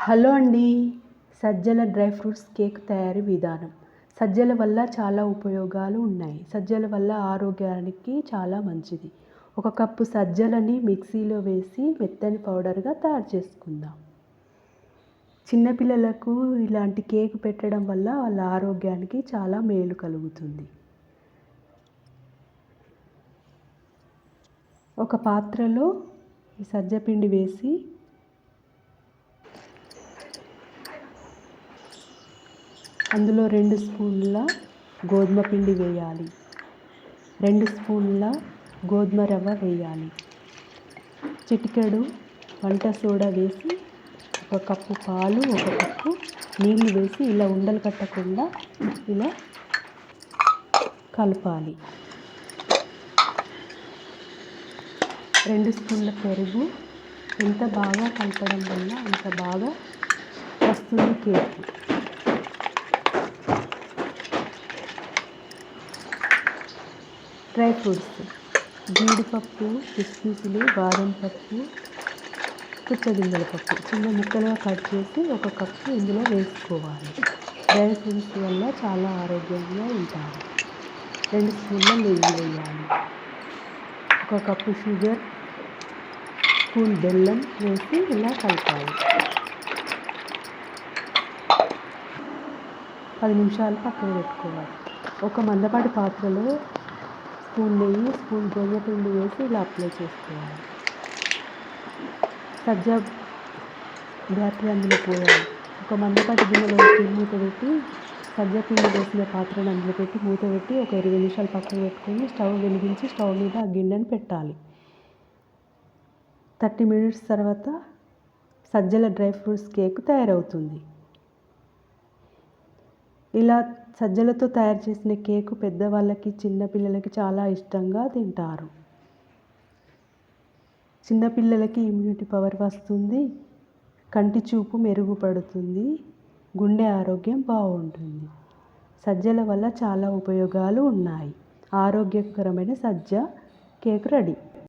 Hello అండి. Sajjala dry fruits cake తయారీ విధానం. సజ్జల వల్ల చాలా ఉపయోగాలు ఉన్నాయి. సజ్జల వల్ల ఆరోగ్యానికి చాలా మంచిది. ఒక కప్పు సజ్జలని మిక్సీలో వేసి మెత్తని పౌడర్గా తయారు చేసుకుందాం. చిన్నపిల్లలకు ఇలాంటి కేక్ పెట్టడం వల్ల వాళ్ళ ఆరోగ్యానికి చాలా మేలు కలుగుతుంది. ఒక పాత్రలో ఈ సజ్జపిండి వేసి అందులో రెండు స్పూన్ల గోధుమ పిండి వేయాలి. రెండు స్పూన్ల గోధుమ రవ్వ వేయాలి. చిటికెడు వంట సోడా వేసి ఒక కప్పు పాలు ఒక కప్పు నీళ్ళు వేసి ఇలా ఉండలు కట్టకుండా ఇలా కలపాలి. రెండు స్పూన్ల పెరుగు. ఎంత బాగా కలపడం వల్ల అంత బాగా వస్తుంది కేక్. Dry fruits. జీడిపప్పు కిస్మిస్లు బాదం పప్పు పుచ్చగింజల పప్పు. చిన్న ముక్కలుగా కట్ చేసి ఒక కప్పు ఇందులో వేసుకోవాలి. డ్రై ఫ్రూట్స్ వల్ల చాలా ఆరోగ్యంగా ఉంటారు. రెండు స్పూన్ల నెయ్యి వేయాలి. ఒక కప్పు షుగర్ స్పూన్ బెల్లం వేసి ఇలా కలపాలి. పది నిమిషాలు పక్కన పెట్టుకోవాలి. ఒక మందపాటి పాత్రలో స్పూన్ నెయ్యి స్పూన్ గోధుమ పిండి వేసి ఇలా అప్లై చేసుకోవాలి. సజ్జ బ్యాటరీ అందులో పోయాలి. ఒక మందపాటి గిన్నెలో మూత పెట్టి సజ్జ పిండి వేసిన పాత్రను అందులో పెట్టి మూత పెట్టి ఒక ఇరవై నిమిషాలు పక్కన పెట్టుకొని స్టవ్ వెలిగించి స్టవ్ మీద ఆ గిన్నెను పెట్టాలి. థర్టీ మినిట్స్ తర్వాత సజ్జల డ్రై ఫ్రూట్స్ కేక్ తయారవుతుంది. ఇలా సజ్జలతో తయారు చేసిన కేకు పెద్దవాళ్ళకి చిన్నపిల్లలకి చాలా ఇష్టంగా తింటారు. చిన్నపిల్లలకి ఇమ్యూనిటీ పవర్ వస్తుంది కంటి చూపు మెరుగుపడుతుంది గుండె ఆరోగ్యం బాగుంటుంది. సజ్జల వల్ల చాలా ఉపయోగాలు ఉన్నాయి. ఆరోగ్యకరమైన సజ్జ కేక్ రెడీ.